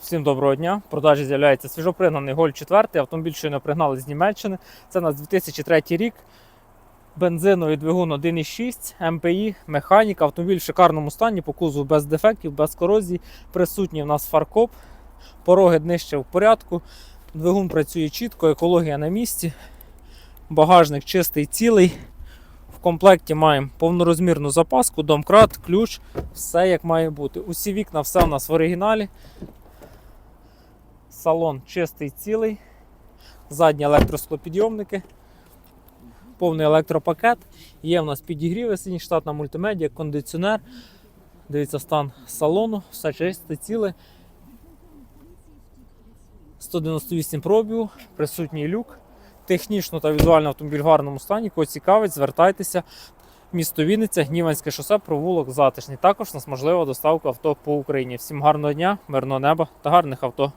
Всім доброго дня. В продажі з'являється свіжопригнаний Голь 4. Автомобіль щойно пригнали з Німеччини. Це у нас 2003 рік. Бензиновий двигун 1.6, МПІ, механіка. Автомобіль в шикарному стані, по кузову без дефектів, без корозії. Присутній у нас фаркоп. Пороги днище в порядку. Двигун працює чітко, екологія на місці. Багажник чистий, цілий. В комплекті маємо повнорозмірну запаску, домкрат, ключ, все як має бути. Усі вікна, все у нас в оригіналі. Салон чистий цілий. Задні електросклопідйомники. Повний електропакет. Є в нас підігріви, сині штатна мультимедіа, кондиціонер. Дивіться стан салону, все чисте, ціле. 198 пробігу, присутній люк. Технічно та візуально автомобіль в гарному стані. Кого цікавить, звертайтеся. Місто Вінниця, Гніванське шосе, провулок затишний. Також нас можлива доставка авто по Україні. Всім гарного дня, мирного неба та гарних авто.